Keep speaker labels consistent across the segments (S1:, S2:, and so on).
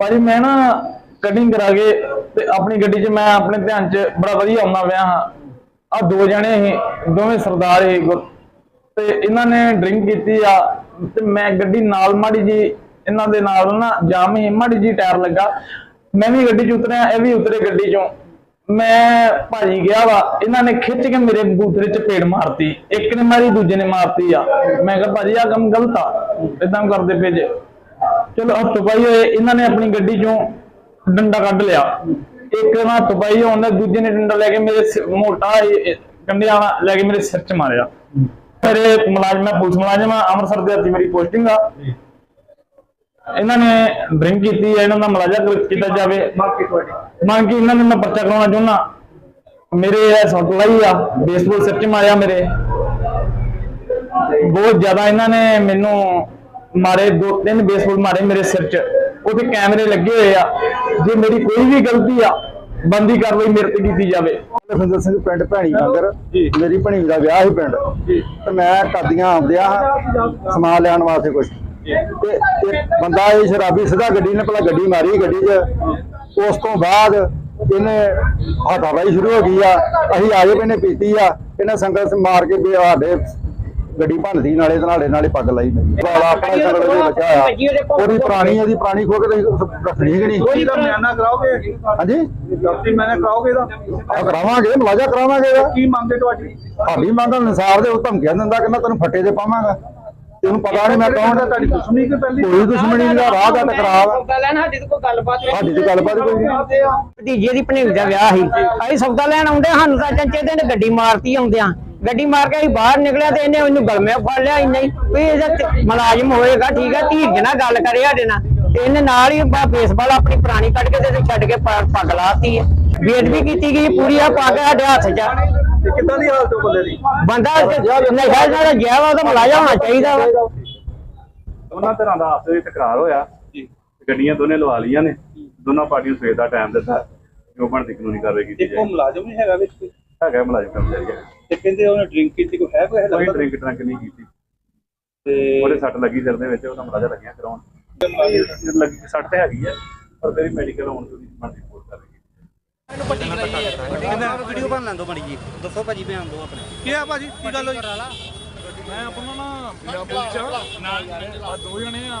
S1: ਭਾਜੀ ਮੈਂ ਨਾ ਕਟਿੰਗ ਕਰਾ ਕੇ ਤੇ ਆਪਣੀ ਗੱਡੀ 'ਚ ਮੈਂ ਆਪਣੇ ਧਿਆਨ 'ਚ ਬੜਾ ਵਧੀਆ ਆਉਂਦਾ ਪਿਆ ਹਾਂ। ਆ ਦੋ ਜਣੇ ਸੀ, ਦੋਵੇਂ ਸਰਦਾਰ ਸੀ ਤੇ ਇਹਨਾਂ ਨੇ ਡਰਿੰਕ ਕੀਤੀ ਆ ਤੇ ਮੈਂ ਗੱਡੀ ਨਾਲ ਮਾੜੀ ਜੀ ਇਹਨਾਂ ਦੇ ਨਾਲ ਨਾ ਜਾਮ ਹੀ ਮਾੜੀ ਜੀ ਟਾਇਰ ਲੱਗਾ। ਮੈਂ ਵੀ ਗੱਡੀ 'ਚ ਉਤਰਿਆ, ਇਹ ਵੀ ਉਤਰੇ ਗੱਡੀ 'ਚੋਂ। ਮੈਂ ਭਾਜੀ ਗਿਆ ਵਾ, ਇਹਨਾਂ ਨੇ ਖਿੱਚ ਕੇ ਮੇਰੇ ਬੂਥਰੇ 'ਚ ਪੇੜ ਮਾਰਤੀ, ਇੱਕ ਨੇ ਮਾਰੀ, ਦੂਜੇ ਨੇ ਮਾਰਤੀ ਆ। ਮੈਂ ਕਿਹਾ ਭਾਜੀ ਆ ਕੰਮ ਗਲਤ ਆ ਇਦਾਂ ਕਰਦੇ ਪਏ ਜੇ। ਚਲੋ ਹੱਥ ਪਾਈ ਹੋਏ ਇਹਨਾਂ ਨੇ ਆਪਣੀ ਗੱਡੀ ਚੋਂ ਡੰਡਾ ਕੱਢ ਲਿਆ। ਇੱਕ ਨਾ ਹੱਥ ਪਾਈ ਹੁੰਦਾ ਦੂਜੇ ਨੇ ਡੰਡਾ ਲੈ ਕੇ ਮੇਰੇ ਮੋਟਾ ਕੰਡਿਆ ਲੈ ਕੇ ਮੇਰੇ ਸਿਰ 'ਚ ਮਾਰਿਆ। ਮੇਰੇ ਮੁਲਾਜ਼ਮ ਮੈਂ ਪੁਲਿਸ ਮੁਲਾਜ਼ਮ ਆ ਅੰਮ੍ਰਿਤਸਰ ਦੇ ਅੱਜ ਮੇਰੀ ਪੋਸਟਿੰਗ ਆ। ਇਹਨਾਂ ਨੇ ਡਰਿੰਕ ਕੀਤੀ ਹੈ ਇਹਨਾਂ ਦਾ ਮੁਲਾਜ਼ਾ ਕਰ- ਕੀਤਾ ਜਾਵੇ। ਮੰਗ ਕਿ ਇਹਨਾਂ ਨੇ ਮੈਂ ਪਰਚਾ ਕਰਾਉਣਾ ਚਾਹੁੰਦਾ। ਮੇਰੇ ਇਹ ਸੌਤਲਾਈ ਆ ਬੇਸਬਾਲ ਸਿਰ 'ਚ ਮਾਰਿਆ ਮੇਰੇ। ਬਹੁਤ ਜ਼ਿਆਦਾ ਇਹਨਾਂ ਨੇ ਮੈਨੂੰ ਮਾਰੇ ਦੋ ਤਿੰਨ ਬੇਸਬਾਲ ਮਾਰੇ ਮੇਰੇ ਸਿਰ 'ਚ। ਉਹਦੇ ਕੈਮਰੇ ਲੱਗੇ ਹੋਏ ਆ। ਜੇ ਮੇਰੀ ਕੋਈ ਵੀ ਗਲਤੀ ਆ ਬੰਦੀ ਕਾਰਵਾਈ ਮੇਰੇ ਤੇ ਕੀਤੀ ਜਾਵੇ।
S2: ਲਖਵਿੰਦਰ ਸਿੰਘ ਪਿੰਡ ਭੈਣੀ ਨਗਰ। ਮੇਰੀ ਭਣੀ ਦਾ ਵਿਆਹ ਸੀ ਪਿੰਡ। ਤੇ ਮੈਂ ਕਾਦੀਆਂ ਆਉਂਦਿਆ ਸਮਾਨ ਲੈਣ ਵਾਸਤੇ ਕੁਝ ਤੇ ਬੰਦਾ ਇਹ ਸ਼ਰਾਬੀ ਸਿੱਧਾ ਗੱਡੀ ਨੇ ਪਹਿਲਾਂ ਗੱਡੀ ਮਾਰੀ ਗੱਡੀ 'ਚ। ਉਸ ਤੋਂ ਬਾਅਦ ਇਹਨੇ ਹੱਥਾਪਾਈ ਸ਼ੁਰੂ ਹੋ ਗਈ ਆ। ਅਸੀਂ ਆਏ ਨੇ ਪੀਤੀ ਆ। ਇਹਨੇ ਸੰਗਤ ਮਾਰ ਕੇ ਸਾਡੇ ਗੱਡੀ ਭੰਨਦੀ ਨਾਲੇ ਤੇ ਨਾਲੇ ਨਾਲੇ ਪੱਗ ਲਾਈ ਵਾਲਾ ਆਪਣਾ ਸੰਗਤ ਦੇ ਬਚਾ ਆ ਉਹਦੀ ਪੁਰਾਣੀ ਉਹਦੀ ਪੁਰਾਣੀ ਖੋ ਕੇ ਤੁਸੀਂ ਰੱਖਣੀ ਕਿ ਨਹੀਂ?
S3: ਕੋਈ ਮਿਆਨਾ ਕਰਾਓਗੇ।
S2: ਹਾਂਜੀ?
S3: ਡਾਕਟਰੀ ਮੈਨੇ ਕਰਾਓਗੇ ਦਾ
S2: ਆ ਕਰਾਵਾਂਗੇ ਮੁਲਾਜ਼ਾ ਕਰਾਵਾਂਗੇ ਇਹਦਾ।
S3: ਕੀ ਮੰਗਦੇ ਤੁਹਾਡੀ?
S2: ਹਾਲੀ ਮੰਗਣ ਅਨਸਾਰ ਦੇ ਉਹ ਧਮਕੀਆਂ ਦਿੰਦਾ ਕਿ ਮੈਂ ਤੈਨੂੰ ਫੱਟੇ ਤੇ ਪਾਵਾਂਗਾ। ਤੈਨੂੰ ਪਤਾ ਨਹੀਂ ਮੈਂ ਕੌਣ
S3: ਤਾਂ ਤੁਹਾਡੀ ਦੁਸ਼ਮਣੀ ਕਿ ਪਹਿਲੀ?
S2: ਕੋਈ ਦੁਸ਼ਮਣੀ ਨਹੀਂ ਦਾ ਰਾਹ ਦਾ ਟਕਰਾਅ ਵਾ।
S4: ਸੌਦਾ ਲੈਣ ਸਾਡੀ ਤੇ ਕੋਈ ਗੱਲਬਾਤ ਨਹੀਂ।
S2: ਸਾਡੀ ਤੇ ਗੱਲਬਾਤ ਕੋਈ ਨਹੀਂ।
S4: ਭਤੀਜੇ ਦੀ ਭਣੇਵੀ ਦਾ ਵਿਆਹ ਸੀ। ਅਸੀਂ ਸੌਦਾ ਲੈਣ ਆਉਂਦੇ ਸਾਨੂੰ ਤਾਂ ਚੰਚੇ ਦੇ ਨੇ ਗੱਡੀ ਮਾਰਤੀ ਆਉਂਦਿਆਂ। ਗੱਡੀ ਮਾਰ ਕੇ ਅਸੀਂ ਬਾਹਰ ਨਿਕਲਿਆ ਤੇ ਇਹਨੇ ਉਹਨੂੰ ਗਲਮੇ ਫੜ ਲਿਆ ਇੰਨਾ ਹੀ। ਵੀ ਇਹਦਾ ਤੇ ਮੁਲਾਜ਼ਮ ਹੋਏਗਾ ਠੀਕ ਹੈ ਧੀਰਜ ਨਾਲ ਗੱਲ ਕਰੇ ਸਾਡੇ ਨਾਲ। ਤੇ ਇਹਨੇ ਨਾਲ ਹੀ ਬੇਸਬਾਲ ਆਪਣੀ ਪੁਰਾਣੀ ਕੱਢ ਕੇ ਤੇ ਛੱਡ ਕੇ ਪੱਗ ਲਾਤੀ ਹੈ ਬੇਅਦਬੀ ਕੀਤੀ ਗਈ ਪੂਰੀ ਆ ਪੱਗ ਸਾਡੇ ਹੱਥ 'ਚ ਆ।
S3: ਤੇ ਕਿੱਦਾਂ ਦੀ ਹਾਲਤ ਉਹ ਬੰਦੇ ਦੀ?
S4: ਬੰਦਾ ਨਸ਼ਾ ਨਾਲ ਗਿਆ ਵਾ ਉਹਦਾ ਮੁਲਾਜ਼ਮ ਹੋਣਾ ਚਾਹੀਦਾ ਵਾ।
S5: ਦੋਨਾਂ ਤਰ੍ਹਾਂ ਦਾ ਆਪਸ ਵਿੱਚ ਤਕਰਾਰ ਹੋਇਆ। ਜੀ। ਗੱਡੀਆਂ ਦੋਨੇ ਲਵਾ ਲਈਆਂ ਨੇ। ਦੋਨਾਂ ਪਾਰਟੀਆਂ ਨੂੰ ਸਵੇਰ ਦਾ ਟਾਈਮ ਦਿੱਤਾ ਜੋ ਬਣਦੀ ਕਾਨੂੰਨੀ ਕਾਰਵਾਈ ਕੀਤੀ
S3: ਇੱਕੋ
S5: ਜਾਏ
S3: ਮੁਲਾਜ਼ਮ ਹੀ ਹੈਗਾ ਵਿੱਚ।
S5: ਹੈਗਾ ਮੁਲਾਜ਼ਮ ਕਰਮਚਾਰੀ ਹੈ
S3: ਤੇ ਕਹਿੰਦੇ ਉਹਨੇ ਡਰਿੰਕ ਕੀਤੀ ਕੋਈ ਹੈ ਕੋਈ ਹੈ
S5: ਕੋਈ
S3: ਲੱਗਦਾ
S5: ਡਰਿੰਕ ਟਰੰਕ ਨਹੀਂ ਕੀਤੀ।
S3: ਤੇ
S5: ਉਹਦੇ ਸੱਟ ਲੱਗੀ ਸਿਰ ਦੇ ਵਿੱਚ ਉਹਦਾ ਮੁਲਾਜ਼ਾ ਲੱਗਿਆ ਕਰਾਉਣ। ਲੱਗੀ ਸੱਟ ਤੇ ਹੈਗੀ ਹੈ ਪਰ ਤੇਰੀ ਮੈਡੀਕਲ ਹੋਣ ਤੋਂ ਬਣਦੀ ਰਿਪੋਰਟ ਕਰ ਰਹੀ
S6: ਵੀਡੀਓ ਬਣ ਲੈਂਦੋ ਮੜੀ ਜੀ ਦੱਸੋ ਭਾਜੀ ਬਿਆਨ ਦਿਓ ਆਪਣੇ।
S3: ਕੀ ਆ ਭਾਜੀ? ਕੀ ਗੱਲ ਹੋਈ?
S1: ਮੈਂ ਆਪਣਾ ਨਾ ਪੰਜਾਬੀ ਚ ਨਾਲ ਆ ਦੋ ਜਣੇ ਆ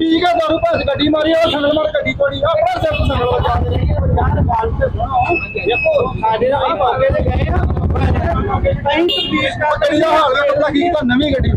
S3: ਠੀਕ ਹੈ ਦਾਰੂ ਭਾਸ ਗੱਡੀ ਮਾਰੀ ਉਹ ਸੰਗਲ ਮਾਰ ਗੱਡੀ ਤੋੜੀ ਆਪਣਾ ਸਿਰ ਤੋਂ ਸੰਗਲ ਵਜਾ ਦੇਖੋ ਸਾਡੇ ਨਾਲ ਬਾਗੇ ਤੇ ਗਏ ਆ। ਅਸੀਂ ਤਬਦੀਸ਼ ਕਰ ਗੱਡੀ ਦਾ ਹਾਲ ਪਤਾ ਕੀ ਤਾਂ ਨਵੀਂ ਗੱਡੀ